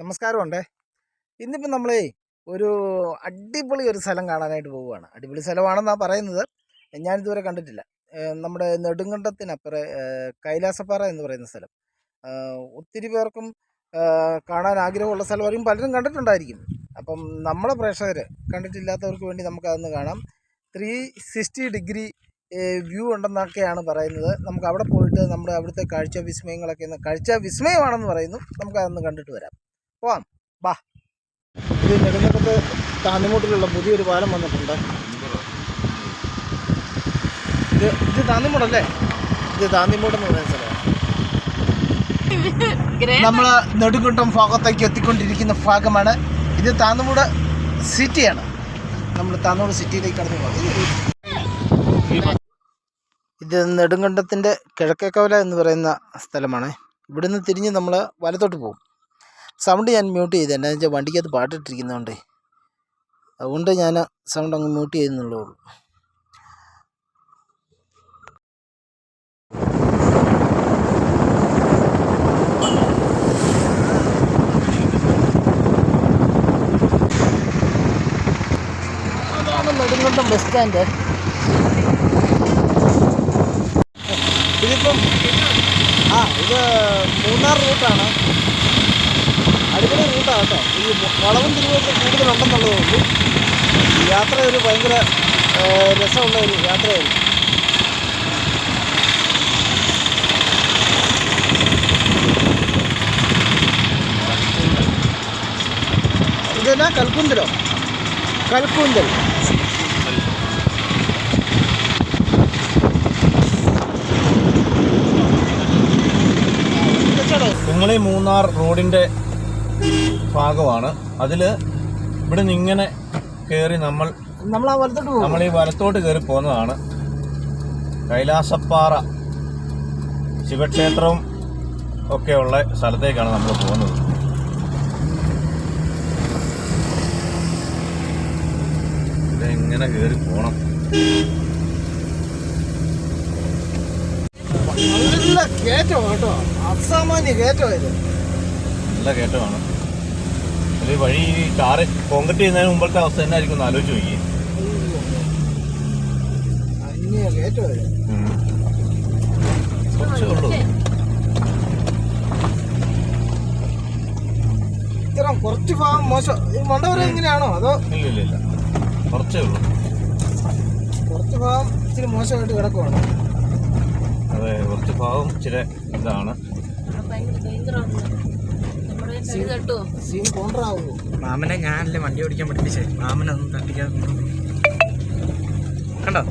നമസ്കാരമുണ്ടേ. ഇന്നിപ്പം നമ്മളേ ഒരു അടിപൊളി ഒരു സ്ഥലം കാണാനായിട്ട് പോവുകയാണ്. അടിപൊളി സ്ഥലമാണെന്നാണ് പറയുന്നത്. ഞാനിതുവരെ കണ്ടിട്ടില്ല. നമ്മുടെ നെടുങ്കണ്ടത്തിനപ്പുറം കൈലാസപ്പാറ എന്ന് പറയുന്ന സ്ഥലം. ഒത്തിരി പേർക്കും കാണാൻ ആഗ്രഹമുള്ള സ്ഥലമായിരിക്കും പലരും കണ്ടിട്ടുണ്ടായിരിക്കും. അപ്പം നമ്മളെ പ്രേക്ഷകർ കണ്ടിട്ടില്ലാത്തവർക്ക് വേണ്ടി നമുക്കതൊന്ന് കാണാം. ത്രീ സിക്സ്റ്റി ഡിഗ്രി വ്യൂ ഉണ്ടെന്നൊക്കെയാണ് പറയുന്നത്. നമുക്ക് അവിടെ പോയിട്ട് നമ്മുടെ അവിടുത്തെ കാഴ്ച വിസ്മയങ്ങളൊക്കെ കാഴ്ച വിസ്മയമാണെന്ന് പറയുന്നു. നമുക്കതൊന്ന് കണ്ടിട്ട് വരാം. പോവാം. ബാ. ഇത് നെടുങ്കണ്ടത്ത് താന്നിമൂട്ടിലുള്ള പുതിയൊരു പാലം വന്നിട്ടുണ്ട്. ഇത് ഇത് താന്നിമൂടല്ലേ ഇത് താന്നിമൂടെന്ന് പറയാൻ പറയുന്ന സ്ഥലമാണ്. നമ്മൾ നെടുങ്കണ്ടം ഭാഗത്തേക്ക് എത്തിക്കൊണ്ടിരിക്കുന്ന ഭാഗമാണ്. ഇത് താന്നുമൂട് സിറ്റിയാണ്. നമ്മൾ താന്നൂട് സിറ്റിയിലേക്ക് കടന്നു പോകുന്നത് ഇത് നെടുങ്കണ്ടത്തിന്റെ കിഴക്കേക്കവല എന്ന് പറയുന്ന സ്ഥലമാണ്. ഇവിടുന്ന് തിരിഞ്ഞ് നമ്മൾ വലത്തോട്ട് പോകും. സൗണ്ട് ഞാൻ മ്യൂട്ട് ചെയ്തു. എന്നാന്ന് വെച്ചാൽ വണ്ടിക്കകത്ത് പാട്ടിട്ടിരിക്കുന്നതുകൊണ്ടേ അതുകൊണ്ട് ഞാൻ സൗണ്ട് അങ്ങ് മ്യൂട്ട് ചെയ്യുന്നുള്ളൂ. അതാണ് നെടുങ്കണ്ടം ബസ് സ്റ്റാൻഡ് ഇതിപ്പം ആ ഇത് മൂന്നാർ റൂട്ടാണ് അടിപൊളി റൂട്ടാണ് കേട്ടോ. ഈ വളവും തിരിവൊക്കെ കൂടുതലുണ്ടെന്നുള്ളതുകൊണ്ട് യാത്ര ഒരു ഭയങ്കര രസമുള്ള ഒരു യാത്രയായിരുന്നു. ഇതെന്നാ? കൽക്കുന്തലോ? കൽക്കുന്തൽ. കുമളി മൂന്നാർ റോഡിന്റെ ഭാഗമാണ്. അതിൽ ഇവിടെ നിന്ന് ഇങ്ങനെ കയറി നമ്മൾ നമ്മൾ ആ വലത്തോട്ട് നമ്മൾ ഈ വലത്തോട്ട് കയറി പോകുന്നതാണ് കൈലാസപ്പാറ ശിവക്ഷേത്രവും ഒക്കെ ഉള്ള സ്ഥലത്തേക്കാണ് നമ്മൾ പോകുന്നത്. ഇതെങ്ങനെ കയറി പോണം. നല്ല കയറ്റം കേട്ടോ. അസാമാന്യ കയറ്റം ഇത്. നല്ല കയറ്റമാണ് ഒരു വഴി ഈ കാറ് കോൺക്രീറ്റ് ചെയ്യുന്നതിന് മുമ്പത്തെ അവസ്ഥ തന്നെ ആയിരിക്കും ആലോചിച്ച് നോക്കി കുറച്ചേ ഉള്ളൂ. ഇത്ര കുറച്ച് ഭാഗം മോശം. ഈ മണ്ടവരെ എങ്ങനെയാണോ അതോ ഇല്ല ഇല്ല ഇല്ല. കുറച്ചേ ഉള്ളൂ. കുറച്ച് ഭാഗം ഇച്ചിരി മോശമായിട്ട് കിടക്കുവാണ്. അതെ കുറച്ച് ഭാഗം ഇച്ചിരി ഇതാണ്. ഭയങ്കര മാമനെ ഞാനല്ലേ വണ്ടി ഓടിക്കാൻ പഠിപ്പിച്ചേ? മാമനൊന്നും തട്ടിക്കാൻ കണ്ടോ?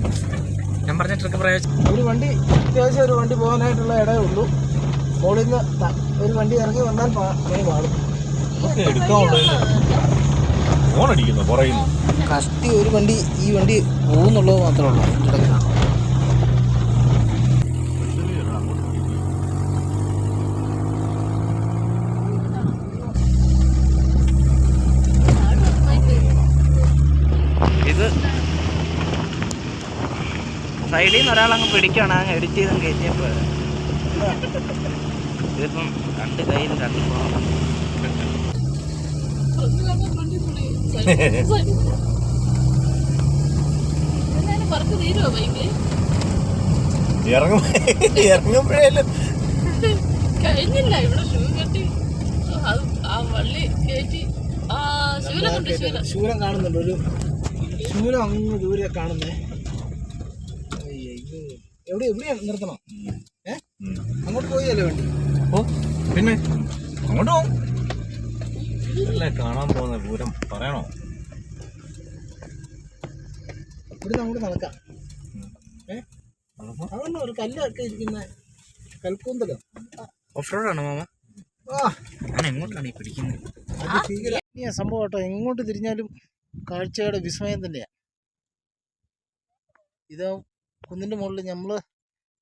ഞാൻ പറഞ്ഞ ട്രിക്ക് പ്രയോജനം ഒരു വണ്ടി അത്യാവശ്യം ഒരു വണ്ടി പോകാനായിട്ടുള്ള ഇടയേ ഉള്ളൂ. മുകളിൽ നിന്ന് ഒരു വണ്ടി ഇറങ്ങി വന്നാൽ പാടും. ഫോൺ അടിക്കുന്നു പുറയുന്നു. കഷ്ടി ഒരു വണ്ടി ഈ വണ്ടി പോകുന്നുള്ളത് മാത്രമേ ഉള്ളൂ അതിന്റെ ഇടയ്ക്കാണ് ഇത് സൈഡിൽ നിന്ന് ഒരാളങ്ങ് പിടിക്കണം അങ്ങ് എഡിറ്റ് ചെയ്തും കയറ്റിയപ്പോൾ ഇതിപ്പം രണ്ട് കയ്യിൽ രണ്ട് ഇറങ്ങും ഇറങ്ങുമ്പോഴേലും. കഴിഞ്ഞില്ല ഇവിടെ ഷൂ കെട്ടി. അത് ആ വള്ളി കയറ്റി. ആ ശൂലം കാണുന്നുണ്ട് ഒരു ശൂലം അങ്ങ് ദൂരെ കാണുന്നേ. എവിടെ എവിടെയാ നിർത്തണം. ഏ. അങ്ങോട്ട് പോയല്ലേ വേണ്ടി? ഓ പിന്നെ? അങ്ങോട്ട് പോകും അല്ലേ കാണാൻ പോകുന്ന പൂരം പറയണോ? ഇവിടുന്ന് അങ്ങോട്ട് നടക്കാം. ഏ. അവിടെ ഒരു കല്ലൊക്കെ ഇരിക്കുന്ന കൽക്കൂന്തലോ? Of റോഡാണോ mama? ആ. ഞാൻ എങ്ങോട്ടാണ് ഈ പിടിക്കുന്നത്? സംഭവം കേട്ടോ എങ്ങോട്ട് തിരിഞ്ഞാലും കാഴ്ചയുടെ വിസ്മയം തന്നെയാ. ഇത് കുന്നിന്റെ മുകളിൽ നമ്മൾ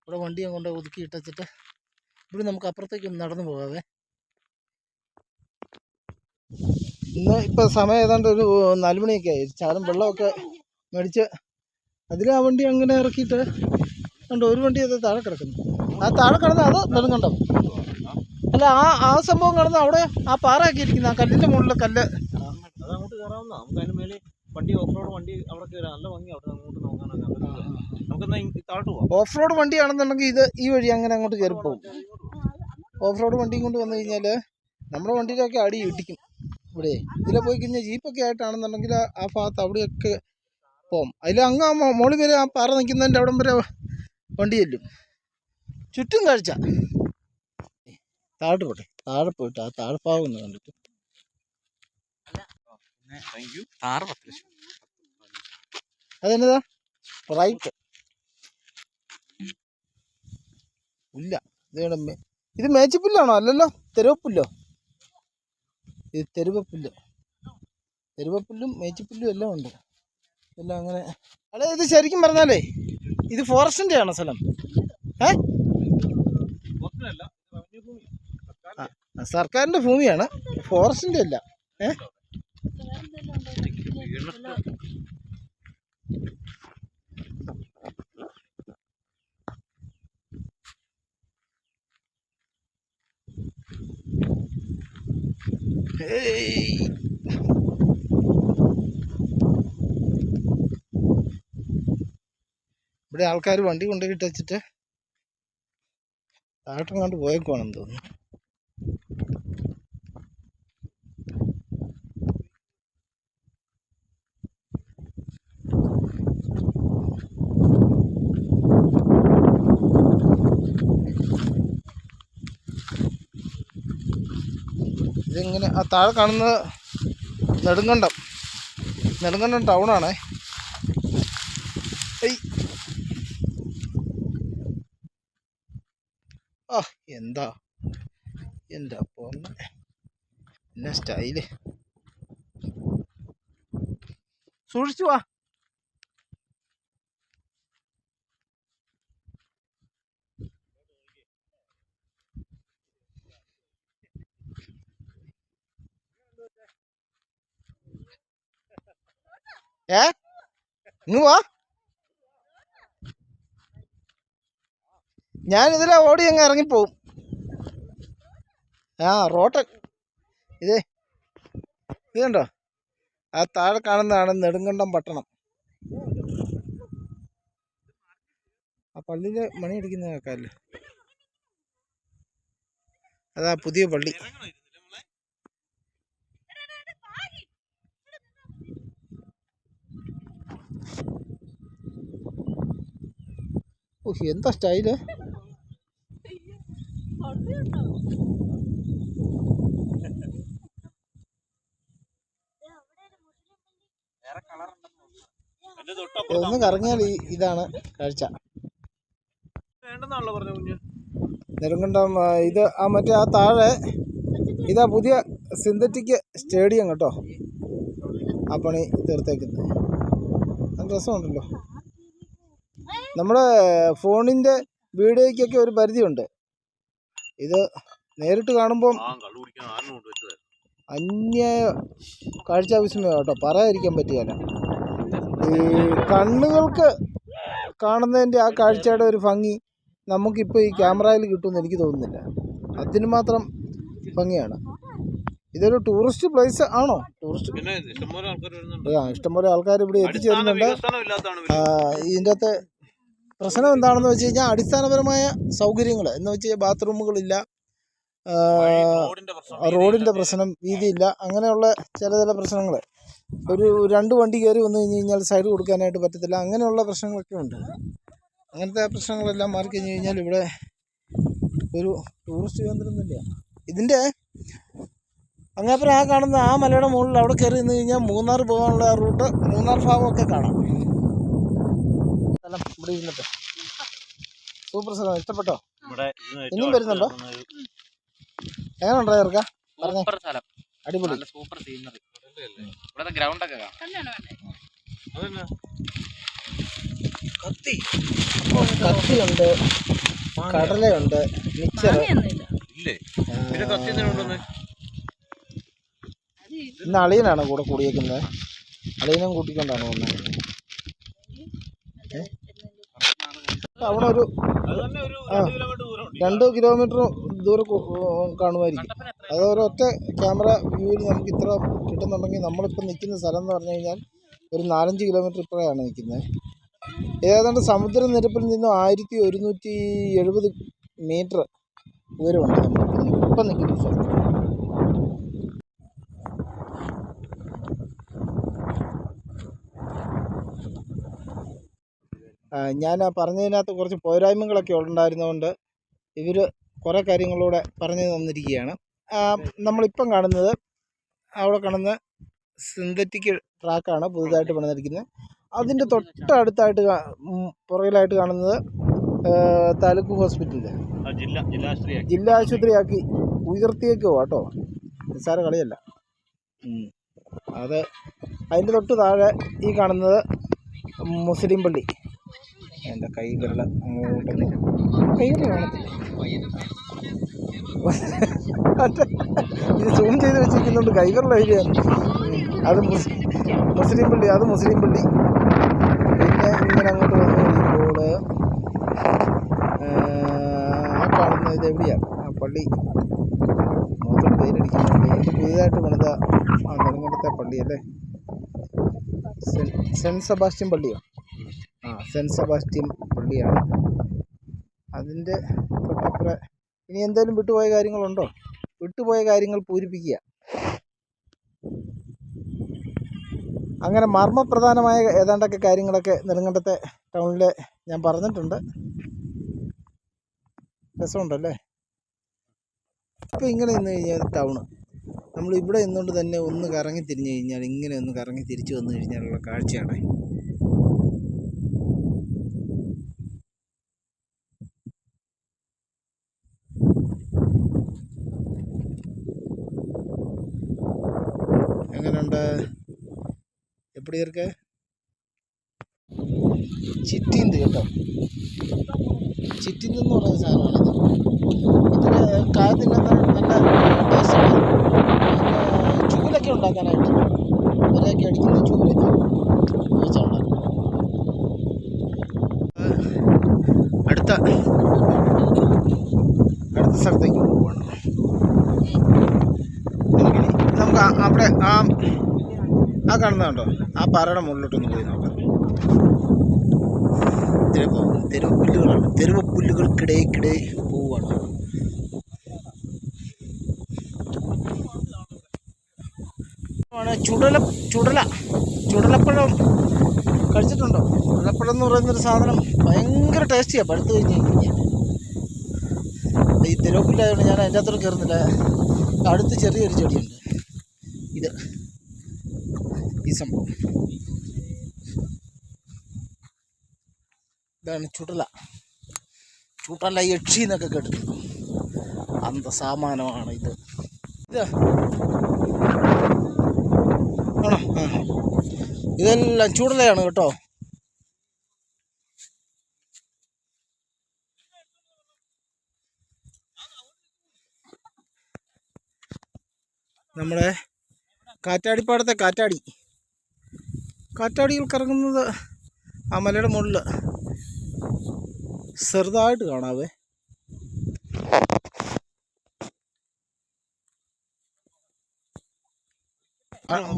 ഇവിടെ വണ്ടിയും കൊണ്ട് ഒതുക്കി ഇട്ടച്ചിട്ട് ഇവിടെ നമുക്ക് അപ്പുറത്തേക്കും നടന്നു പോകാവേ. ഇന്ന് ഇപ്പം സമയം ഏതാണ്ട് ഒരു നാലുമണിയൊക്കെ ആയി. ചാരം വെള്ളമൊക്കെ മേടിച്ച് അതിൽ ആ വണ്ടി അങ്ങനെ ഇറക്കിയിട്ട് കണ്ടോ ഒരു വണ്ടി അത് താഴെ കിടക്കുന്നു. ആ താഴെ കിടന്ന് അത് നെടുങ്കണ്ടം. അല്ല ആ ആ സംഭവം കിടന്ന് അവിടെ ആ പാറയൊക്കെ ഇരിക്കുന്ന. ആ കല്ലിന്റെ മുകളിലെ കല്ല്. അതങ്ങോട്ട് കയറാവുന്ന നമുക്ക് അതിന് മേലെ വണ്ടി ഓഫ് റോഡ് വണ്ടി അവിടെ കയറാം. നല്ല ഭംഗി അവിടെ അങ്ങോട്ട് നോക്കാനൊക്കെ. ഓഫ് റോഡ് വണ്ടിയാണെന്നുണ്ടെങ്കിൽ ഇത് ഈ വഴി അങ്ങനെ അങ്ങോട്ട് കയറി പോകും ഓഫ് റോഡ് വണ്ടിയും കൊണ്ട് വന്നു കഴിഞ്ഞാൽ നമ്മുടെ വണ്ടിയിലൊക്കെ അടി ഇടിക്കും. ഇവിടെ ഇതിലെ പോയി കഴിഞ്ഞാൽ ജീപ്പൊക്കെ ആയിട്ടാണെന്നുണ്ടെങ്കിൽ ആ- ഭാഗത്ത് അവിടെയൊക്കെ പോകും അതിൽ അങ്ങ് ആ മോ- മോളിൽ വരെ ആ പാറ നിൽക്കുന്നതിന്റെ അവിടം വരെ വണ്ടി ചെല്ലും. ചുറ്റും കാഴ്ച. താഴോട്ട് പോട്ടെ. താഴെ പോയിട്ട് ആ താഴെപ്പാവ് ഒന്ന് കണ്ടിട്ട്. അതെന്നതാ? റൈറ്റ് ഇല്ല. ഇത് ഇവിടെ മേ- ഇത് മേച്ചിപ്പുല്ലാണോ അല്ലല്ലോ. തെരുവപ്പുല്ലോ. ഇത് തെരുവപ്പുല്ല്. തെരുവപ്പുല്ലും മേച്ചിപ്പുല്ലും എല്ലാം ഉണ്ട്. എല്ലാം അങ്ങനെ അല്ല ഇത് ശരിക്കും പറഞ്ഞാലേ ഇത് ഫോറസ്റ്റിന്റെ ആണോ സ്ഥലം? ഏ? സർക്കാരിന്റെ ഭൂമിയാണ്. ഫോറസ്റ്റിന്റെ അല്ല. ഏ? ഇവിടെ ആൾക്കാർ വണ്ടി കൊണ്ടുപോയിട്ട് വെച്ചിട്ട് താഴോട്ടും കണ്ടു പോയേക്കുവാണെന്ന് തോന്നുന്നു. ഇതിങ്ങനെ ആ താഴെ കാണുന്നത് നെടുങ്കണ്ടം. നെടുങ്കണ്ടം ടൗണാണേ ഏയ്. ആ എന്താ? എന്റെ പൊന്നെ. സ്റ്റൈൽ സൂക്ഷിച്ചു വാ. ഏ? ഇങ്ങ് ഞാൻ ഇതിലെ ഓടി അങ്ങ് ഇറങ്ങിപ്പോവും. ആ റോട്ടൻ ഇതേ ഇത് കണ്ടോ? ആ താഴെ കാണുന്നതാണ് നെടുങ്കണ്ടം പട്ടണം. ആ പള്ളിയിൽ മണിയടിക്കുന്ന കേൾക്കാമല്ലോ അതാ പുതിയ പള്ളി. ഓ എന്താ സ്റ്റൈൽ? ഒന്ന് കറങ്ങിയാൽ ഇതാണ് കാഴ്ച. വേണ്ടെന്നാണല്ലോ പറഞ്ഞ കുഞ്ഞ്. നെടുങ്കണ്ടം ആ, ഇത് ആ മറ്റേ ആ താഴെ ഇതാ പുതിയ സിന്തറ്റിക് സ്റ്റേഡിയം കേട്ടോ. ആ പണി തീർത്തേക്കുന്നത്. നല്ല രസമുണ്ടല്ലോ. നമ്മുടെ ഫോണിന്റെ വീഡിയോയ്ക്കൊക്കെ ഒരു പരിധിയുണ്ട്. ഇത് നേരിട്ട് കാണുമ്പം അന്യ കാഴ്ച കാഴ്ചാവിസ്മയം കേട്ടോ പറയാതിരിക്കാൻ പറ്റുകയില്ല ഈ കണ്ണുകൾക്ക് കാണുന്നതിന്റെ ആ കാഴ്ചയുടെ ഒരു ഭംഗി നമുക്കിപ്പോൾ ഈ ക്യാമറയിൽ കിട്ടുമെന്ന് എനിക്ക് തോന്നുന്നില്ല. അതിന് മാത്രം ഭംഗിയാണ്. ഇതൊരു ടൂറിസ്റ്റ് പ്ലേസ് ആണോ? ടൂറിസ്റ്റ് ആ ഇഷ്ടംപോലെ ആൾക്കാർ ഇവിടെ എത്തിച്ചേരുന്നുണ്ട് ഇതിന്റെ അകത്ത് പ്രശ്നം എന്താണെന്ന് വെച്ച് കഴിഞ്ഞാൽ അടിസ്ഥാനപരമായ സൗകര്യങ്ങൾ. എന്ന് വെച്ച് കഴിഞ്ഞാൽ ബാത്റൂമുകളില്ല റോഡിന്റെ പ്രശ്നം വീതിയില്ല അങ്ങനെയുള്ള ചില ചില പ്രശ്നങ്ങൾ. ഒരു രണ്ട് വണ്ടി കയറി വന്നു കഴിഞ്ഞ് കഴിഞ്ഞാൽ സൈഡ് കൊടുക്കാനായിട്ട് പറ്റത്തില്ല. അങ്ങനെയുള്ള പ്രശ്നങ്ങളൊക്കെ ഉണ്ട്. അങ്ങനത്തെ പ്രശ്നങ്ങളെല്ലാം മാറി കഴിഞ്ഞ് കഴിഞ്ഞാൽ ഇവിടെ ഒരു ടൂറിസ്റ്റ് കേന്ദ്രം തന്നെയാണ് ഇതിന്റെ അങ്ങേപ്പുറം ആ കാണുന്ന ആ മലയുടെ മുകളിൽ അവിടെ കയറി നിന്ന് കഴിഞ്ഞാൽ മൂന്നാർ പോകാനുള്ള റൂട്ട് മൂന്നാർ ഭാഗമൊക്കെ കാണാം. സ്ഥലം ഇവിടെ ഇരുന്നിട്ട്. സൂപ്പർ സ്ഥലം. ഇഷ്ടപ്പെട്ടോ? ഇനിയും വരുന്നുണ്ടോ? ഒരു എങ്ങനെയുണ്ടോ ഇറക്കാം പറഞ്ഞേ. അടിപൊളി. നല്ല സൂപ്പർ സീനറി ഇവിടെ ഗ്രൗണ്ട് ഒക്കെ. കത്തി. കത്തിയുണ്ട്. കടലയുണ്ട്. മിച്ചർ? ഇന്ന് അളിയനാണ് കൂടെ കൂടിയേക്കുന്നത്. അളിയനും കൂട്ടിക്കൊണ്ടാണ് വന്നത്? അവിടെ ഒരു. രണ്ട് കിലോമീറ്റർ ദൂരം കാണുമായിരിക്കും. അത് ഒരൊറ്റ ക്യാമറ വ്യൂവിൽ നമുക്ക് ഇത്ര കിട്ടുന്നുണ്ടെങ്കിൽ നമ്മളിപ്പോൾ നിൽക്കുന്ന സ്ഥലം എന്ന് പറഞ്ഞു കഴിഞ്ഞാൽ ഒരു നാലഞ്ച് കിലോമീറ്റർ ഇപ്പോഴാണ് നിൽക്കുന്നത്. ഏതാണ്ട് സമുദ്രനിരപ്പിൽ നിന്നും ആയിരത്തി ഒരുന്നൂറ്റി എഴുപത് മീറ്റർ ഉയരമുണ്ട്. നമ്മളിപ്പോൾ ഇപ്പം നിൽക്കുന്ന സ്ഥലം. ഞാൻ ആ പറഞ്ഞതിനകത്ത് കുറച്ച് പോരായ്മകളൊക്കെ ഉണ്ടായിരുന്നതുകൊണ്ട് ഇവർ കുറേ കാര്യങ്ങളൂടെ പറഞ്ഞു തന്നിരിക്കുകയാണ്. നമ്മളിപ്പം കാണുന്നത് അവിടെ കാണുന്ന സിന്തറ്റിക് ട്രാക്കാണ് പുതുതായിട്ട് പണിതിരിക്കുന്നത്. അതിന്റെ തൊട്ടടുത്തായിട്ട് പുറകിലായിട്ട് കാണുന്നത് താലൂക്ക് ഹോസ്പിറ്റലിൽ ജില്ലാ ആശുപത്രിയാക്കി ഉയർത്തിയേക്കോ കേട്ടോ. നിസ്സാര കളിയല്ല. അത് അതിന്റെ തൊട്ട് താഴെ ഈ കാണുന്നത് മുസ്ലിം പള്ളി. എന്റെ കൈ വിരൽ അങ്ങോട്ടൊന്ന് കൈ കാണത്തില്ല. ഇത് സൂം ചെയ്ത് വെച്ചിരിക്കുന്നുണ്ട് കൈ വിരൽ അത് മുസ്ലിം പള്ളി അത് മുസ്ലിം പള്ളി. പിന്നെ ഇങ്ങനെ അങ്ങോട്ട് വന്നു കഴിയുമ്പോൾ ആ കാണുന്ന ഇത് എവിടെയാണ് ആ പള്ളി. മൊത്തം പേരടിക്കുന്നുണ്ട് ഇത് പുതിയതായിട്ട് പണിത ആ നെടുങ്കണ്ടത്തെ പള്ളി അല്ലേ? സെൻ സെന്റ് സെബാസ്റ്റ്യൻ പള്ളിയോ? സെന്റ് സെബാസ്റ്റ്യൻ പള്ളിയാണ്. അതിന്റെ തൊട്ടപ്പുറ ഇനി എന്തെങ്കിലും വിട്ടുപോയ കാര്യങ്ങളുണ്ടോ? വിട്ടുപോയ കാര്യങ്ങൾ പൂരിപ്പിക്കുക. അങ്ങനെ മർമ്മപ്രധാനമായ ഏതാണ്ടൊക്കെ കാര്യങ്ങളൊക്കെ നെടുങ്കണ്ടത്തെ ടൗണിൽ ഞാൻ പറഞ്ഞിട്ടുണ്ട്. രസമുണ്ടല്ലേ? അപ്പോൾ ഇങ്ങനെ നിന്ന് കഴിഞ്ഞാൽ ടൗണ്. നമ്മൾ ഇവിടെ നിന്നുകൊണ്ട് തന്നെ ഒന്ന് കറങ്ങി തിരിഞ്ഞു കഴിഞ്ഞാൽ ഇങ്ങനെ ഒന്ന് കറങ്ങി തിരിച്ചു വന്നു കഴിഞ്ഞാലുള്ള കാഴ്ചയാണ്. எங்கேண்டா எப்படி இருக்க ചിറ്റീന്ത് കേട്ടോ. ചിറ്റീന്ത് എന്ന് പറയുന്ന സാധനമാണത് ഇതിന് കായ തിന്നുന്ന നല്ല ടേസ്റ്റാണ് ചൂലൊക്കെ ഉണ്ടാക്കാനായിട്ട് ഒരൊക്കെ അടിക്കുന്ന ചൂലൊക്കെ അടുത്ത. അടുത്ത സ്ഥലത്തേക്ക്. ആ- ആ കാണുന്നതുണ്ടോ ആ പാറയുടെ മുകളിലോട്ടൊന്ന് പോയി നോക്കാം. തെരുവ് തെരുവ് പുല്ലുകളാണ്. തെരുവ് പുല്ലുകൾക്കിടയിക്കിടെ പോവുകയാണ്. ചുടല ചുടല ചുടലപ്പഴം കഴിച്ചിട്ടുണ്ടോ? ചുടലപ്പഴം എന്ന് പറയുന്നൊരു സാധനം ഭയങ്കര ടേസ്റ്റിയാണ് പഴുത്ത് കഴിഞ്ഞ് കഴിഞ്ഞാൽ ഈ തെരുവപ്പില്ലായതുകൊണ്ട് ഞാൻ അതിന്റെ അകത്തോട്ട് കയറുന്നില്ല. അടുത്ത് ചെറിയൊരു ചെടിയുണ്ട് ഇത് ഈ സംഭവം. ഇതാണ് ചുടല. ചുടല യക്ഷി എന്നൊക്കെ കേട്ടിട്ടുണ്ട്? അന്ത സാമാനമാണ് ഇത്. ആണോ? ഇതെല്ലാം ചൂടലയാണ് കേട്ടോ. നമ്മുടെ കാറ്റാടിപ്പാടത്തെ കാറ്റാടി. കാറ്റാടികൾ കറങ്ങുന്നത് ആ മലയുടെ മുകളിൽ. ചെറുതായിട്ട് കാണാവേ.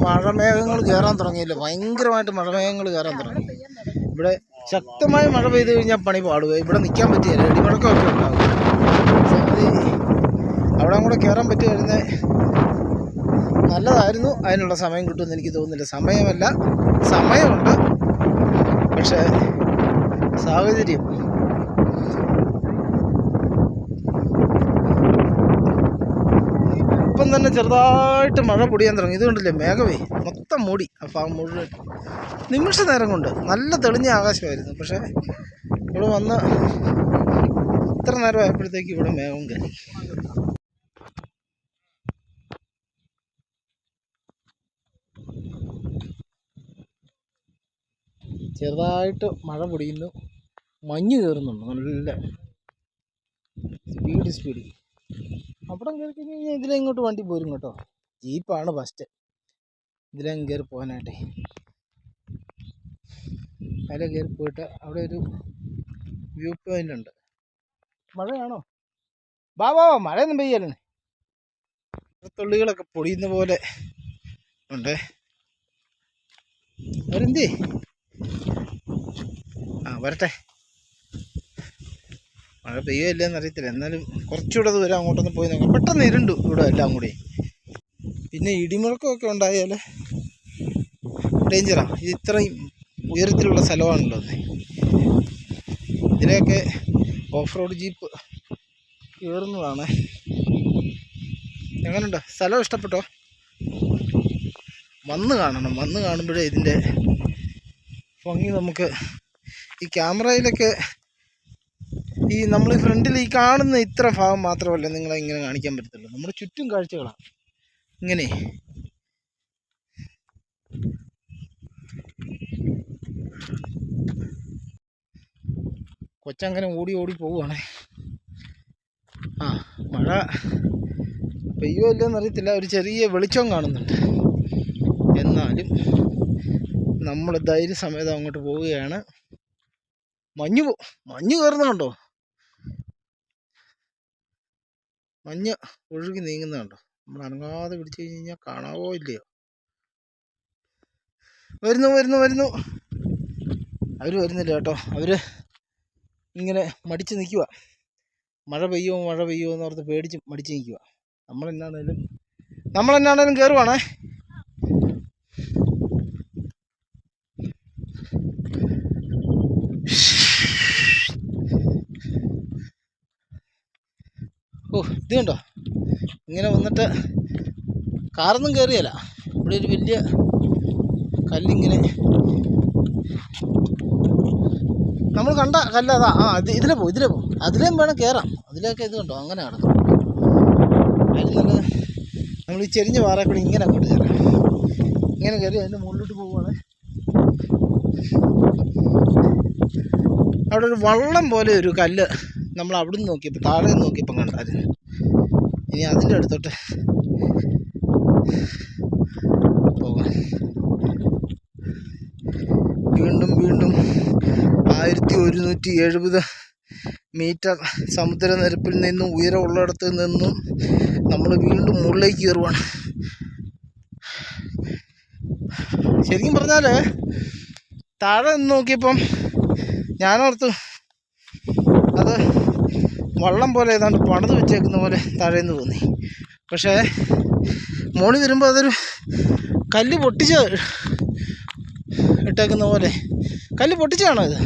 മഴമേഘങ്ങൾ കയറാൻ തുടങ്ങിയില്ല. ഭയങ്കരമായിട്ട് മഴമേഘങ്ങൾ കയറാൻ തുടങ്ങി. ഇവിടെ ശക്തമായ മഴ പെയ്ത് കഴിഞ്ഞാൽ പണി പാടുക ഇവിടെ നിൽക്കാൻ പറ്റിയല്ല ഇടിമുഴക്കമൊക്കെ ഉണ്ടാകും അവിടെ കൂടെ കയറാൻ പറ്റിയായിരുന്നേ നല്ലതായിരുന്നു. അതിനുള്ള സമയം കിട്ടുമെന്ന് എനിക്ക് തോന്നുന്നില്ല. സമയമല്ല. സമയമുണ്ട്. പക്ഷേ സാഹചര്യം. ഇപ്പം തന്നെ ചെറുതായിട്ട് മഴ പൊടിയാൻ തുടങ്ങി. ഇതുകൊണ്ടില്ലേ മേഘമേ മൊത്തം മൂടി. ആ ഫാം മുഴുവൻ നിമിഷ നേരം കൊണ്ട് നല്ല തെളിഞ്ഞ ആകാശമായിരുന്നു. പക്ഷേ ഇവിടെ വന്ന് ഇത്ര നേരം ആയപ്പോഴത്തേക്ക് ഇവിടെ മേഘം കയറി. ചെറുതായിട്ട് മഴ പൊടിയുന്നു. മഞ്ഞ് കയറുന്നുണ്ട്. നല്ല സ്പീഡ് സ്പീഡ് അവിടെ കയറി കഴിഞ്ഞ് കഴിഞ്ഞാൽ ഇതിലെ ഇങ്ങോട്ട് വണ്ടി പോരും കേട്ടോ. ജീപ്പാണ് ഫസ്റ്റ് ഇതിലെ കയറി പോകാനായിട്ടേ. അതിലെ കയറി പോയിട്ട് അവിടെ ഒരു വ്യൂ പോയിന്റ് ഉണ്ട്. മഴയാണോ? വാ, മഴയൊന്നും പെയ്യല്ലേ. തുള്ളികളൊക്കെ പൊടിയുന്ന പോലെ ഉണ്ട്. അവരെന്തേ? വരട്ടെ. മഴ പെയ്യുമല്ലേന്ന് അറിയത്തില്ല. എന്നാലും കുറച്ചുകൂടെ ദൂരം അങ്ങോട്ടൊന്ന് പോയി നോക്കാം. പെട്ടെന്ന് ഇരുണ്ടു ഇവിടെ എല്ലാം കൂടി. പിന്നെ ഇടിമുഴക്കമൊക്കെ ഉണ്ടായാൽ ഡേഞ്ചറാണ് ഇത് ഇത്രയും ഉയരത്തിലുള്ള സ്ഥലമാണല്ലോ അത്. ഇതിലെയൊക്കെ ഓഫ് റോഡ് ജീപ്പ് കയറുന്നതാണ്. എങ്ങനെയുണ്ട് സ്ഥലം ഇഷ്ടപ്പെട്ടോ? വന്ന് കാണണം. വന്ന് കാണുമ്പോഴേ ഇതിന്റെ ഭംഗി നമുക്ക് ഈ ക്യാമറയിലൊക്കെ ഈ നമ്മൾ ഫ്രണ്ടിൽ ഈ കാണുന്ന ഇത്ര ഭാഗം മാത്രമല്ല നിങ്ങളെ ഇങ്ങനെ കാണിക്കാൻ പറ്റത്തുള്ളൂ. നമ്മുടെ ചുറ്റും കാഴ്ചകളാണ് ഇങ്ങനെ. കൊച്ചങ്ങനെ ഓടി ഓടി പോവുകയാണ്. ആ മഴ പെയ്യോ ഇല്ലെന്നറിയത്തില്ല ഒരു ചെറിയ വെളിച്ചം കാണുന്നുണ്ട്. എന്നാലും നമ്മൾ ധൈര്യസമേതം അങ്ങോട്ട് പോവുകയാണ്. മഞ്ഞ് മഞ്ഞ് കയറുന്നുണ്ടോ മഞ്ഞ ഒഴുകി നീങ്ങുന്നുണ്ടോ നമ്മൾ അനങ്ങാതെ പിടിച്ചു കഴിഞ്ഞ് കഴിഞ്ഞാൽ കാണാവോ ഇല്ലയോ? വരുന്നു വരുന്നു വരുന്നു. അവർ വരുന്നില്ല കേട്ടോ. അവർ ഇങ്ങനെ മടിച്ച് നിൽക്കുക മഴ പെയ്യോ മഴ പെയ്യോ എന്ന് ഓർത്ത് പേടിച്ച് മടിച്ച് നിൽക്കുക നമ്മളെന്നാണേലും നമ്മളെന്നാണേലും കയറുവാണേ ഓ ഇത് കണ്ടോ? ഇങ്ങനെ വന്നിട്ട് കാറൊന്നും കയറിയല്ല ഇവിടെ ഒരു വലിയ കല്ലിങ്ങനെ നമ്മൾ കണ്ട കല്ല അതാ. ആ ഇത് ഇതിലെ പോകും ഇതിലെ പോകും അതിലേം വേണം കയറാം അതിലേക്ക് ഇത് കണ്ടോ? അങ്ങനെ കിടക്കും നമ്മൾ ഈ ചെരിഞ്ഞ പാറ കൂടി ഇങ്ങനെ അങ്ങോട്ട് കയറാം ഇങ്ങനെ കയറി അതിന്റെ മുകളിലോട്ട് പോവുകയാണ് അവിടെ ഒരു വള്ളം പോലെ ഒരു കല്ല് നമ്മൾ അവിടുന്ന് നോക്കിയപ്പോൾ താഴെ നിന്ന് കണ്ടായിരുന്നു ഇനി അതിന്റെ അടുത്തോട്ട് പോകാം. വീണ്ടും വീണ്ടും ആയിരത്തി ഒരുന്നൂറ്റി എഴുപത് മീറ്റർ സമുദ്രനിരപ്പിൽ നിന്നും ഉയരമുള്ളിടത്ത് നിന്നും നമ്മൾ വീണ്ടും മുകളിലേക്ക് കയറുവാണ്. ശരിക്കും പറഞ്ഞാൽ താഴെ നിന്ന് നോക്കിയപ്പം ഞാനോർത്തു അത് വള്ളം പോലെ ഏതാണ്ട് പണിത് വെച്ചേക്കുന്ന പോലെ താഴേന്ന് തോന്നി. പക്ഷേ മോളി വരുമ്പോൾ അതൊരു കല്ല് പൊട്ടിച്ച് ഇട്ടേക്കുന്ന പോലെ. കല്ല് പൊട്ടിച്ചാണോ ഇത്?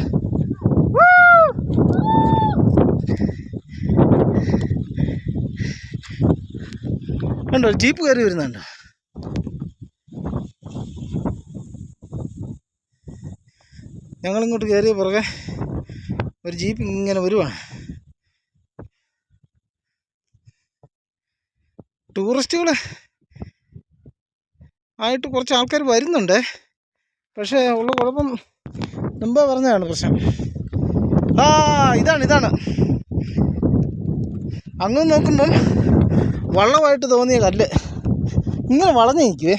കണ്ടോ ജീപ്പ് കയറി വരുന്നുണ്ടോ. ഞങ്ങളിങ്ങോട്ട് കയറിയ പുറകെ ഒരു ജീപ്പ് ഇങ്ങനെ വരുവാണ്. ടൂറിസ്റ്റുകൾ ആയിട്ട് കുറച്ച് ആൾക്കാർ വരുന്നുണ്ട്. പക്ഷേ ഉള്ള കുഴപ്പം മുമ്പേ പറഞ്ഞതാണ് പ്രശ്നം. ആ ഇതാണ് ഇതാണ്. അങ്ങ് നോക്കുമ്പം വള്ളമായിട്ട് തോന്നിയ കല്ല്. ഇങ്ങനെ വളഞ്ഞു നിൽക്കുവേ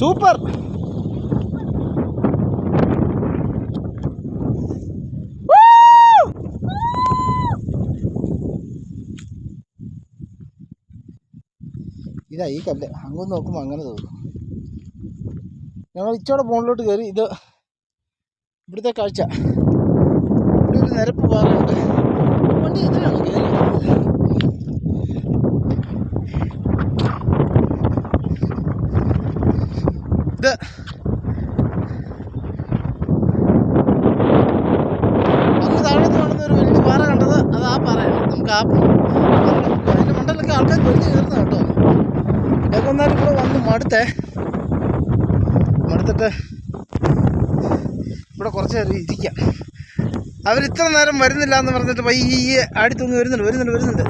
സൂപ്പർ. ഇതാ ഈ കല്ല്. അങ്ങോട്ട് നോക്കുമ്പോൾ അങ്ങനെ തോന്നും. ഞങ്ങൾ ഇച്ചോടെ മുകളിലോട്ട് കയറി ഇത് ഇവിടുത്തെ കാഴ്ച. ഇവിടെ ഒരു നിരപ്പ് പാറയുണ്ട്. വണ്ടി ഇതിനാണ് കയറി. ഇത് അങ്ങ് താഴത്ത് കാണുന്ന ഒരു വലിയ പാറ കണ്ടത് അത് ആ പാറയാണ്. നമുക്ക് ആ അതിന്റെ മണ്ടലൊക്കെ ആൾക്കാർ വലിഞ്ഞ് കയറുന്ന കേട്ടോ. ഇതൊക്കെ ഒന്നാലും ഇവിടെ വന്ന് മടുത്തേ. മടുത്തിട്ട് ഇവിടെ കുറച്ച് നേരം ഇരിക്കാം. അവരിത്ര നേരം വരുന്നില്ല എന്ന് പറഞ്ഞിട്ട് പയ്യെ തൂങ്ങി വരുന്നുണ്ട് വരുന്നുണ്ട് വരുന്നുണ്ട്.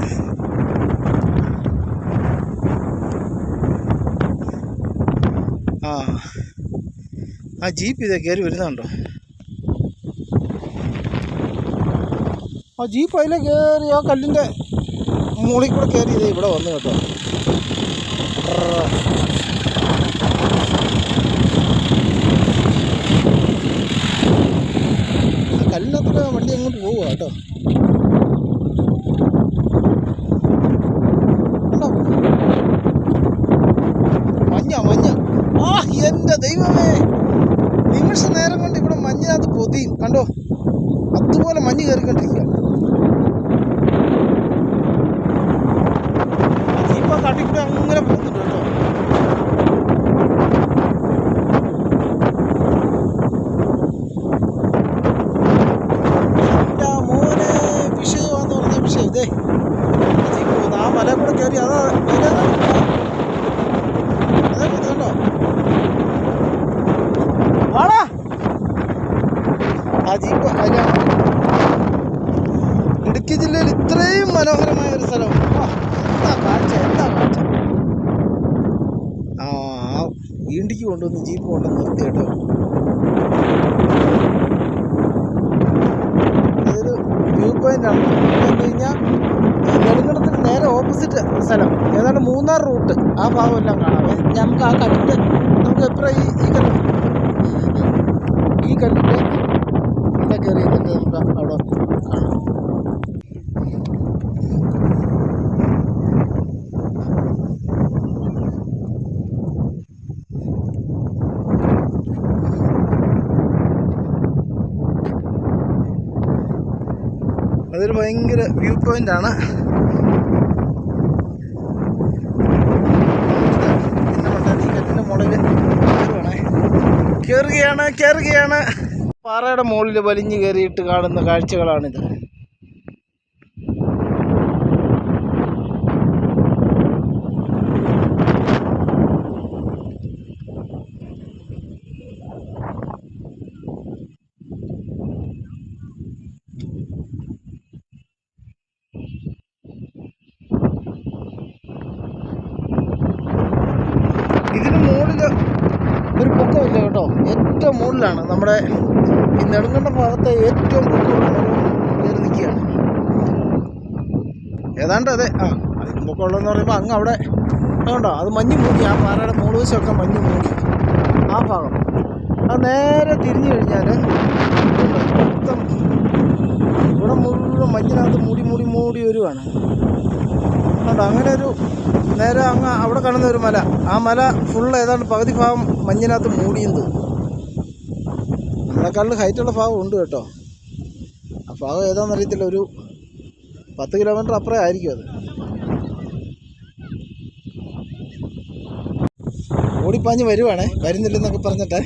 ആ ജീപ്പ് ഇതേ കയറി വരുന്നുണ്ടോ? ആ ജീപ്പ് അതിലെ കയറി ആ കല്ലിന്റെ മുകളിൽ കൂടെ കയറി ഇതേ ഇവിടെ വന്നു കേട്ടോ. ആ കല്ലിനകത്തൂടെ വണ്ടി അങ്ങോട്ട് പോവുക കേട്ടോ. പൊതിയും കണ്ടോ? അതുപോലെ മഞ്ഞ് കയറിക്കൊണ്ടിരിക്കുക. അങ്ങനെ മോനെ വിഷയമാന്ന് പറഞ്ഞ വിഷയം. ഇതേ ആ മല കൂടെ കയറി അതെ ഇത് കണ്ടോ വാടാ ആ ജീപ്പ് അതിലാണ് ഇടുക്കി ജില്ലയിൽ ഇത്രയും മനോഹരമായ ഒരു സ്ഥലം. എന്താ കാഴ്ച? എന്താ കാഴ്ച? ആ വീണ്ടിക്ക് കൊണ്ടുവന്ന് ജീപ്പ് കൊണ്ടുവന്ന് നിർത്തി കേട്ടോ. അതൊരു വ്യൂ പോയിന്റ് ആണ്. കഴിഞ്ഞാൽ നെടുങ്കടത്തിന് നേരെ ഓപ്പോസിറ്റ് സ്ഥലം. ഏതാണ്ട് മൂന്നാർ റൂട്ട്. ആ ഭാഗം എല്ലാം കാണാം നമുക്ക് ആ കല്ലിന്റെ നമുക്ക് എത്ര ഈ ഈ കല്ല് ഈ കല്ലിന്റെ എന്താ കയറി നമുക്ക് അവിടെ കാണാം അതൊരു ഭയങ്കര വ്യൂ പോയിന്റ് ആണ്. കയറുകയാണ് കയറുകയാണ് പാറയുടെ മുകളിൽ വലിഞ്ഞു കയറിയിട്ട് കാണുന്ന കാഴ്ചകളാണിത് ഇതിന് മുകളിൽ പൊക്കമില്ല കേട്ടോ ഏറ്റവും മുകളിലാണ് നമ്മുടെ ഈ നെടുങ്കണ്ടം ഭാഗത്തെ ഏറ്റവും പൊക്കമുള്ള കയറി നിൽക്കുകയാണ്. ഏതാണ്ട് അതെ ആ അതിന് പൊക്കമുള്ളതെന്ന് പറയുമ്പോൾ അങ്ങ് അവിടെ അതുകൊണ്ടോ അത് മഞ്ഞ് മൂടി ആ പാറയുടെ മുകൾവശമൊക്കെ മഞ്ഞ് മൂടി ആ ഭാഗം. അത് നേരെ തിരിഞ്ഞു കഴിഞ്ഞാൽ മൊത്തം ഇവിടെ മുഴുവൻ മഞ്ഞിനകത്ത് മൂടി മൂടി മൂടി വരുവാണ്. അതുകൊണ്ട് അങ്ങനെ ഒരു നേരെ അങ്ങ് അവിടെ കാണുന്ന ഒരു മല. ആ മല ഫുള്ള് ഏതാണ്ട് പകുതി ഭാഗം മഞ്ഞിനകത്ത് മൂടിയും തോന്നും നമ്മളെക്കാളിൽ ഹൈറ്റുള്ള ഭാഗം ഉണ്ട് കേട്ടോ. ആ ഭാഗം ഏതാണെന്ന് അറിയത്തില്ല. ഒരു പത്ത് കിലോമീറ്റർ അപ്പുറേ ആയിരിക്കും അത്. ഓടിപ്പാഞ്ഞ് വരുവാണേ. വരുന്നില്ലെന്നൊക്കെ പറഞ്ഞിട്ടേ.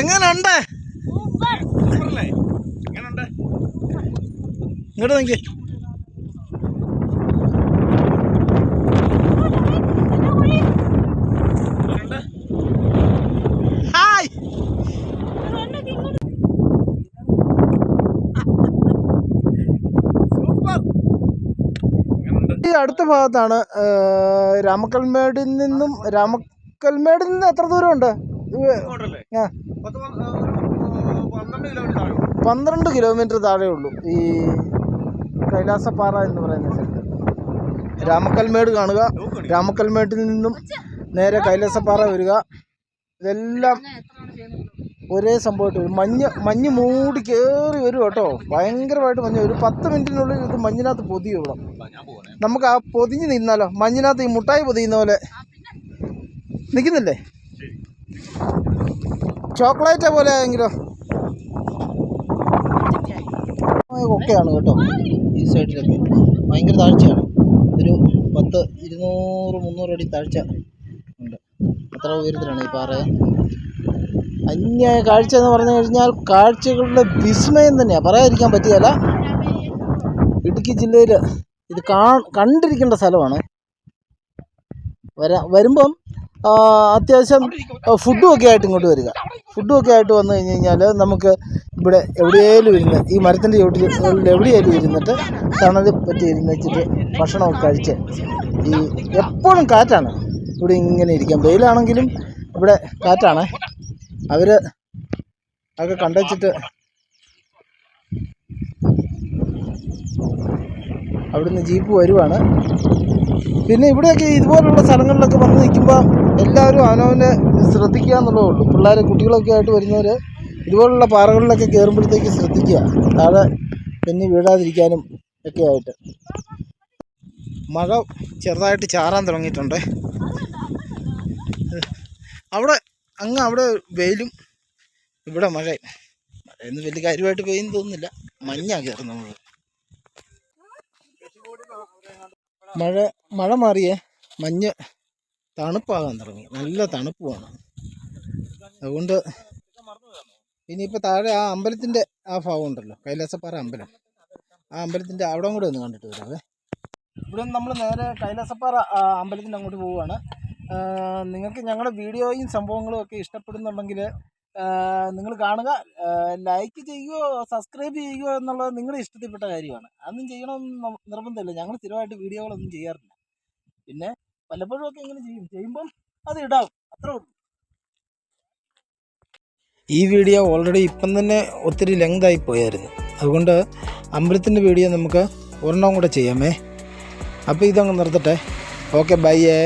എങ്ങനുണ്ട് സൂപ്പർ. എങ്ങനെയുണ്ട് ഇങ്ങോട്ട് നോക്കി ഹായ്. ഈ അടുത്ത ഭാഗത്താണ് രാമക്കൽമേടിൽ നിന്നും രാമക്കൽമേടിൽ നിന്ന് എത്ര ദൂരമുണ്ട്? ആ. പന്ത്രണ്ട് കിലോമീറ്റർ താഴെ ഉള്ളൂ. ഈ കൈലാസപ്പാറ എന്ന് പറയുന്ന സ്ഥലത്ത്. രാമക്കൽമേട് കാണുക. രാമക്കൽമേട്ടിൽ നിന്നും നേരെ കൈലാസപ്പാറ വരിക. ഇതെല്ലാം ഒരേ സംഭവമായിട്ട് വരും. മഞ്ഞ് മഞ്ഞ് മൂടി കയറി വരും കേട്ടോ. ഭയങ്കരമായിട്ട് മഞ്ഞ് ഒരു പത്ത് മിനിറ്റിനുള്ളിൽ ഇത് മഞ്ഞിനകത്ത് പൊതിയും ഇവിടെ. നമുക്ക് ആ പൊതിഞ്ഞ് നിന്നാലോ? മഞ്ഞിനകത്ത് ഈ മുട്ടായി പൊതിയുന്ന പോലെ. നിൽക്കുന്നില്ലേ? ചോക്ലേറ്റ് പോലെ ആയെങ്കിലോ? ഒക്കെയാണ് കേട്ടോ. ഈ സൈഡിലൊക്കെ ഭയങ്കര താഴ്ചയാണ് ഒരു പത്ത് ഇരുന്നൂറ് മുന്നൂറ് അടി താഴ്ച ഉണ്ട്. അത്ര ഉയരത്തിലാണ് ഈ പാറ. അന്യായ കാഴ്ച എന്ന് പറഞ്ഞു കഴിഞ്ഞാൽ കാഴ്ചകളുടെ വിസ്മയം തന്നെയാണ് പറയാതിരിക്കാൻ പറ്റുകയില്ല. ഇടുക്കി ജില്ലയിൽ ഇത് കാ കണ്ടിരിക്കേണ്ട സ്ഥലമാണ്. വരാ വരുമ്പം അത്യാവശ്യം ഫുഡും ഒക്കെ ആയിട്ട് ഇങ്ങോട്ട് വരിക. ഫുഡും ഒക്കെ ആയിട്ട് വന്നു കഴിഞ്ഞ് കഴിഞ്ഞാൽ നമുക്ക് ഇവിടെ എവിടെയായാലും ഇരുന്ന് ഈ മരത്തിന്റെ ചുവട്ടിൽ എവിടെയായാലും ഇരുന്നിട്ട് തണൽ പറ്റി ഇരുന്ന് വെച്ചിട്ട് ഭക്ഷണമൊക്കെ കഴിച്ച് ഈ എപ്പോഴും കാറ്റാണ്. ഇവിടെ ഇങ്ങനെ ഇരിക്കാം. വെയിലാണെങ്കിലും ഇവിടെ കാറ്റാണ്. അവർ അതൊക്കെ കണ്ടുവച്ചിട്ട് അവിടുന്ന് ജീപ്പ് വരുവാണ്. പിന്നെ ഇവിടെയൊക്കെ ഇതുപോലുള്ള സ്ഥലങ്ങളിലൊക്കെ വന്ന് നിൽക്കുമ്പോൾ എല്ലാവരും അവനവനെ ശ്രദ്ധിക്കുക എന്നുള്ളതേ ഉള്ളൂ. പിള്ളേർ കുട്ടികളൊക്കെ ആയിട്ട് വരുന്നവർ ഇതുപോലുള്ള പാറകളിലൊക്കെ കയറുമ്പോഴത്തേക്ക് ശ്രദ്ധിക്കുക. താഴെ പിന്നെ വീഴാതിരിക്കാനും ഒക്കെ ആയിട്ട്. മഴ ചെറുതായിട്ട് ചാറാൻ തുടങ്ങിയിട്ടുണ്ട്. അവിടെ അങ്ങ് അവിടെ വെയിലും ഇവിടെ മഴയും. മഴയൊന്നും വലിയ കാര്യമായിട്ട് പെയ്യുന്നു തോന്നുന്നില്ല മഞ്ഞാണ് കയറുന്നത് നമ്മൾ മഴ മഴ മാറിയേ മഞ്ഞ് തണുപ്പാകാൻ തുടങ്ങി. നല്ല തണുപ്പുമാണ് അതുകൊണ്ട് ഇനിയിപ്പോൾ താഴെ ആ അമ്പലത്തിന്റെ ആ ഭാഗം ഉണ്ടല്ലോ കൈലാസപ്പാറ അമ്പലം. ആ അമ്പലത്തിന്റെ അവിടെ കൂടെ ഒന്ന് കണ്ടിട്ട് വരാവേ. ഇവിടെ നമ്മൾ നേരെ കൈലാസപ്പാറ അമ്പലത്തിന്റെ അങ്ങോട്ട് പോവുകയാണ്. നിങ്ങൾക്ക് ഞങ്ങളുടെ വീഡിയോയും സംഭവങ്ങളും ഒക്കെ ഇഷ്ടപ്പെടുന്നുണ്ടെങ്കിൽ നിങ്ങൾ കാണുക ലൈക്ക് ചെയ്യുകയോ സബ്സ്ക്രൈബ് ചെയ്യുകയോ എന്നുള്ളത് നിങ്ങളുടെ ഇഷ്ടത്തിൽപ്പെട്ട കാര്യമാണ്. അതൊന്നും ചെയ്യണമെന്ന് നിർബന്ധമില്ല. ഞങ്ങൾ സ്ഥിരമായിട്ട് വീഡിയോകളൊന്നും ചെയ്യാറില്ല. പിന്നെ വല്ലപ്പോഴും ഒക്കെ ഇങ്ങനെ ചെയ്യും. ചെയ്യുമ്പം അത് ഇടാവും. അത്രേ ഉള്ളൂ. ഈ വീഡിയോ ഓൾറെഡി ഇപ്പം തന്നെ ഒത്തിരി ലെങ്തായി പോയായിരുന്നു. അതുകൊണ്ട് അമ്പലത്തിന്റെ വീഡിയോ നമുക്ക് ഒരെണ്ണം കൂടെ ചെയ്യാമേ. അപ്പോൾ ഇതങ്ങ് നിർത്തട്ടെ. ഓക്കെ ബൈയേ